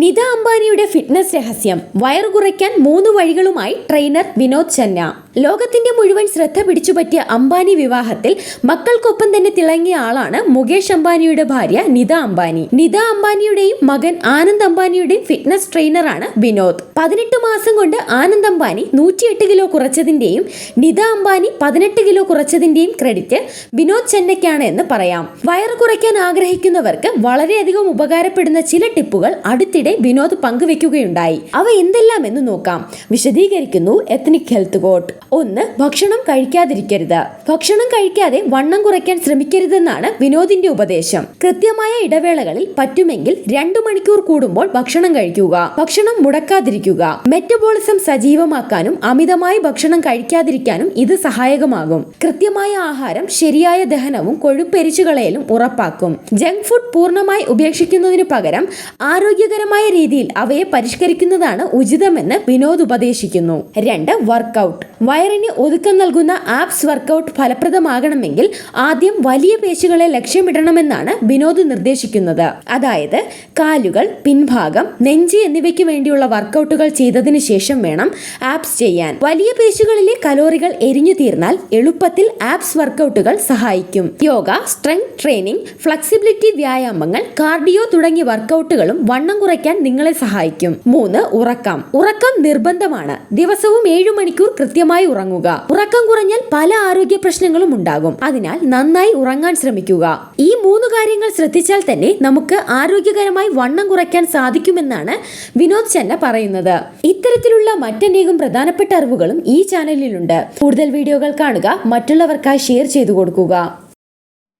നിത അംബാനിയുടെ ഫിറ്റ്നസ് രഹസ്യം. വയറു കുറയ്ക്കാൻ മൂന്ന് വഴികളുമായി ട്രെയിനർ വിനോദ് ചന്ന ലോകത്തിന്റെ മുഴുവൻ ശ്രദ്ധ പിടിച്ചുപറ്റിയ അംബാനി വിവാഹത്തിൽ മക്കൾക്കൊപ്പം തന്നെ തിളങ്ങിയ ആളാണ് മുകേഷ് അംബാനിയുടെ ഭാര്യ നിത അംബാനി. നിത അംബാനിയുടെയും മകൻ ആനന്ദ് അംബാനിയുടെയും ഫിറ്റ്നസ് ട്രെയിനറാണ് വിനോദ്. പതിനെട്ട് മാസം കൊണ്ട് ആനന്ദ് അംബാനി നൂറ്റിയെട്ട് കിലോ കുറച്ചതിന്റെയും നിത അംബാനി പതിനെട്ട് കിലോ കുറച്ചതിന്റെയും ക്രെഡിറ്റ് വിനോദ് ചെന്നയ്ക്കാണ് എന്ന് പറയാം. വയറ് കുറയ്ക്കാൻ ആഗ്രഹിക്കുന്നവർക്ക് വളരെയധികം ഉപകാരപ്പെടുന്ന ചില ടിപ്പുകൾ അടുത്തിടെ വിനോദ് പങ്കുവെക്കുകയുണ്ടായി. അവ എന്തെല്ലാം എന്ന് നോക്കാം. വിശദീകരിക്കുന്നു എത്നിക് ഹെൽത്ത് കോട്ട് ഒന്ന് ഭക്ഷണം കഴിക്കാതിരിക്കരുത്. ഭക്ഷണം കഴിക്കാതെ വണ്ണം കുറയ്ക്കാൻ ശ്രമിക്കരുതെന്നാണ് വിനോദിന്റെ ഉപദേശം. കൃത്യമായ ഇടവേളകളിൽ പറ്റുമെങ്കിൽ രണ്ടു മണിക്കൂർ കൂടുമ്പോൾ ഭക്ഷണം കഴിക്കുക. ഭക്ഷണം മുടക്കാതിരിക്കുക. മെറ്റബോളിസം സജീവമാക്കാനും അമിതമായി ഭക്ഷണം കഴിക്കാതിരിക്കാനും ഇത് സഹായകമാകും. കൃത്യമായ ആഹാരം ശരിയായ ദഹനവും കൊഴുപ്പെരിച്ചു കളയലും ഉറപ്പാക്കും. ജങ്ക് ഫുഡ് പൂർണമായി ഉപേക്ഷിക്കുന്നതിനു പകരം ആരോഗ്യകരമായ രീതിയിൽ അവയെ പരിഷ്കരിക്കുന്നതാണ് ഉചിതമെന്ന് വിനോദ് ഉപദേശിക്കുന്നു. രണ്ട് വർക്കൗട്ട് വയറിന് ഒതുക്കം നൽകുന്ന ആപ്സ് വർക്കൗട്ട് ഫലപ്രദമാകണമെങ്കിൽ ആദ്യം വലിയ പേശികളെ ലക്ഷ്യമിടണമെന്നാണ് വിനോദ് നിർദ്ദേശിക്കുന്നത്. അതായത് കാലുകൾ പിൻഭാഗം നെഞ്ച് എന്നിവയ്ക്ക് വേണ്ടിയുള്ള വർക്കൗട്ടുകൾ ചെയ്തതിന് ശേഷം വേണം ആപ്സ് ചെയ്യാൻ. വലിയ പേശികളിലെ കലോറികൾ എരിഞ്ഞു തീർന്നാൽ എളുപ്പത്തിൽ ആപ്സ് വർക്കൗട്ടുകൾ സഹായിക്കും. യോഗ സ്ട്രെങ്ത് ട്രെയിനിങ് ഫ്ലെക്സിബിലിറ്റി വ്യായാമങ്ങൾ കാർഡിയോ തുടങ്ങിയ വർക്കൗട്ടുകളും വണ്ണം കുറയ്ക്കാൻ നിങ്ങളെ സഹായിക്കും. മൂന്ന് ഉറക്കം. ഉറക്കം നിർബന്ധമാണ്. ദിവസവും ഏഴു മണിക്കൂർ കൃത്യമായി ഉറങ്ങുക. ഉറക്കം കുറഞ്ഞാൽ പല ആരോഗ്യ പ്രശ്നങ്ങളും ഉണ്ടാകും. അതിനാൽ നന്നായി ഉറങ്ങാൻ ശ്രമിക്കുക. ഈ മൂന്ന് കാര്യങ്ങൾ ശ്രദ്ധിച്ചാൽ തന്നെ നമുക്ക് ആരോഗ്യകരമായി വണ്ണം കുറയ്ക്കാൻ സാധിക്കുമെന്നാണ് വിനോദ് ചെന്ന പറയുന്നത്. ഇത്തരത്തിലുള്ള മറ്റനേകം പ്രധാനപ്പെട്ട അറിവുകളും ഈ ചാനലിലുണ്ട്. കൂടുതൽ വീഡിയോകൾ കാണുക മറ്റുള്ളവർക്കായി ഷെയർ ചെയ്തു കൊടുക്കുക.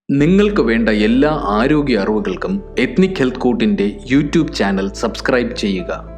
നിങ്ങൾക്ക് വേണ്ട എല്ലാ ആരോഗ്യ അറിവുകൾക്കും എത്നിക് ഹെൽത്ത് കോട്ടിന്റെ യൂട്യൂബ് ചാനൽ സബ്സ്ക്രൈബ് ചെയ്യുക.